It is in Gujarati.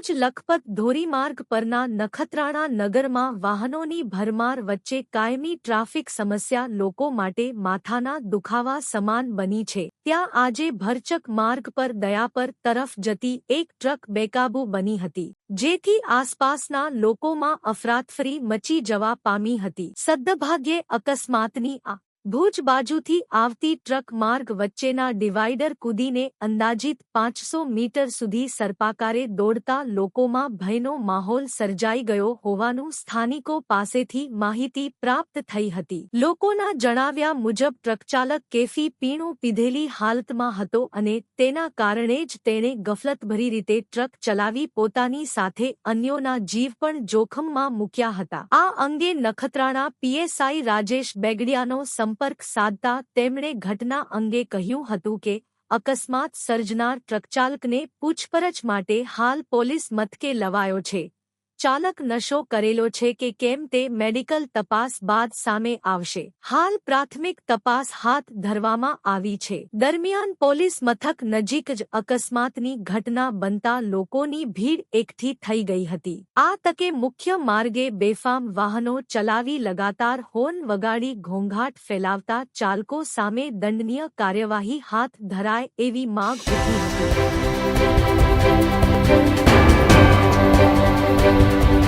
ભુજ લખપત ધોરીમાર્ગ પરના નખત્રાણા નગરમાં વાહનોની ભરમાર વચ્ચે કાયમી ટ્રાફિક સમસ્યા લોકો માટે માથાના દુખાવા સમાન બની છે. ત્યાં આજે ભરચક માર્ગ પર દયાપર તરફ જતી એક ટ્રક બેકાબૂ બની હતી, જેથી આસપાસના લોકોમાં અફરાતફરી મચી જવા પામી હતી. સદ્દભાગ્યે અકસ્માતની આ ભુજ બાજુથી આવતી ટ્રક માર્ગ વચ્ચેના ડિવાઈડર કૂદીને અંદાજિત પાંચસો મીટર સુધી સરપાકારે દોડતા લોકોમાં ભયનો માહોલ સર્જાઈ ગયો હોવાનું સ્થાનિકો પાસેથી માહિતી પ્રાપ્ત થઈ હતી. લોકોના જણાવ્યા મુજબ ટ્રકચાલક કેફી પીણું પીધેલી હાલતમાં હતો અને તેના કારણે જ તેણે ગફલતભરી રીતે ટ્રક ચલાવી પોતાની સાથે અન્યોના જીવ પણ જોખમમાં મૂક્યા હતા. આ અંગે નખત્રાણા પીએસઆઈ રાજેશ બેગડિયાનો સંપર્ક સાધતા તેમણે ઘટના અંગે કહ્યું હતું કે, અકસ્માત સર્જનાર ટ્રકચાલકને પૂછપરછ માટે હાલ પોલીસ મથકે લવાયો છે. ચાલક નશો કરેલો છે કે કેમ તે મેડિકલ તપાસ બાદ સામે આવશે. હાલ પ્રાથમિક તપાસ હાથ ધરવામાં આવી છે. દરમિયાન પોલીસ મથક નજીક જ અકસ્માતની ઘટના બનતા લોકોની ભીડ એકઠી થઈ ગઈ હતી. આ તકે મુખ્ય માર્ગે બેફામ વાહનો ચલાવી લગાતાર હોર્ન વગાડી ઘોંઘાટ ફેલાવતા ચાલકો સામે દંડનીય કાર્યવાહી હાથ ધરાય એવી માગ ઉઠી હતી.